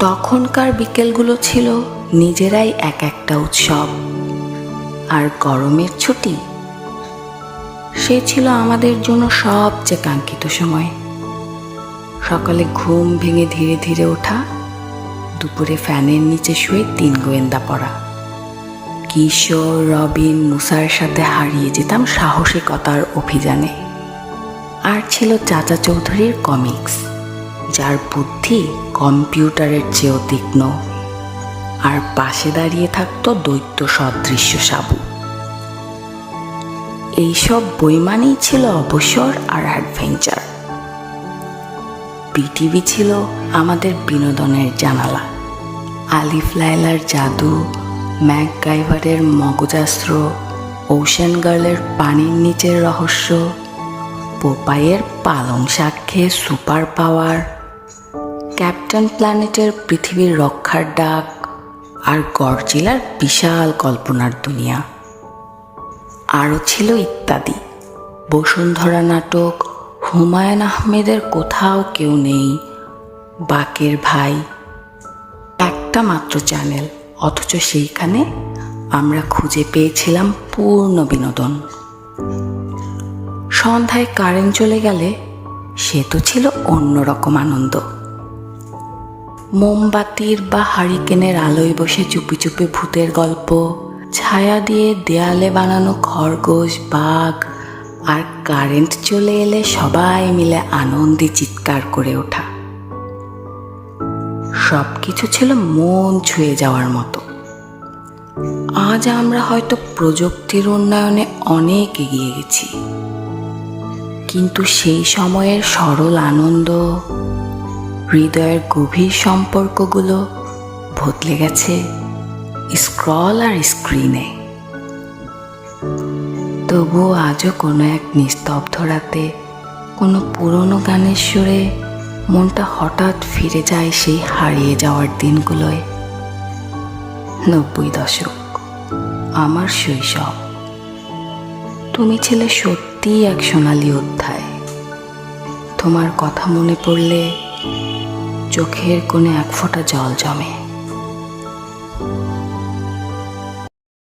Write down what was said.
তখনকার বিকেলগুলো ছিল নিজেরাই এক একটা উৎসব। আর গরমের ছুটি, সে ছিল আমাদের জন্য সবচেয়ে কাঙ্ক্ষিত সময়। সকালে ঘুম ভেঙে ধীরে ধীরে ওঠা, দুপুরে ফ্যানের নিচে শুয়ে তিন গোয়েন্দা পড়া। কিশোর রবিন মুসার সাথে হারিয়ে যেতাম সাহসিকতার অভিযানে। আর ছিল চাচা চৌধুরীর কমিক্স। যার বুদ্ধি কম্পিউটারের চেয়েও তীক্ষ্ণ। আর পাশে দাঁড়িয়ে থাকতো দৈত্য সদৃশ্য সাবু। এইসব বই মানেই ছিল অবসর আর অ্যাডভেঞ্চার। বিটিভি ছিল আমাদের বিনোদনের জানালা। আলিফ লাইলার জাদু ম্যাক গাইভারের মগজাস্ত্র, ওশান গার্লের পানির নিচের রহস্য, পোপাইয়ের পালং শাক খেয়ে সুপার পাওয়ার ক্যাপ্টেন প্ল্যানেটের পৃথিবীর রক্ষার ডাক আর গডজিলার বিশাল কল্পনার দুনিয়া। আরও ছিল ইত্যাদি। বসুন্ধরা নাটক, হুমায়ুন আহমেদের কোথাও কেউ নেই, বাকের ভাই। একটা মাত্র চ্যানেল, অথচ সেইখানে আমরা খুঁজে পেয়েছিলাম পূর্ণ বিনোদন। সন্ধ্যায় কারেন্ট চলে গেলে সে তো ছিল অন্যরকম আনন্দ। মোমবাতির বা হারিকেনের আলোয় বসে চুপি চুপি ভূতের গল্প, ছায়া দিয়ে দেয়ালে বানানো খরগোশ, বাঘ আর কারেন্ট চলে এলে সবাই মিলে আনন্দে চিৎকার করে ওঠা। সব কিছু ছিল মন ছুঁয়ে যাওয়ার মতো। আজ আমরা হয়তো প্রযুক্তির উন্নয়নে অনেক এগিয়ে গেছি। কিন্তু সেই সময়ের সরল আনন্দ হৃদয়ের গভীর সম্পর্কগুলো বদলে গেছে স্ক্রল আর স্ক্রিনে। তবুও আজও কোনো এক নিস্তব্ধ রাতে, কোনো পুরনো গানের সুরে মনটা হঠাৎ ফিরে যায় সেই হারিয়ে যাওয়ার দিনগুলোয়। নব্বই দশক, আমার শৈশব। তুমি ছিলে সত্যিই এক সোনালি অধ্যায়। তোমার কথা মনে পড়লে চোখের কোণে এক ফোঁটা জল জমে।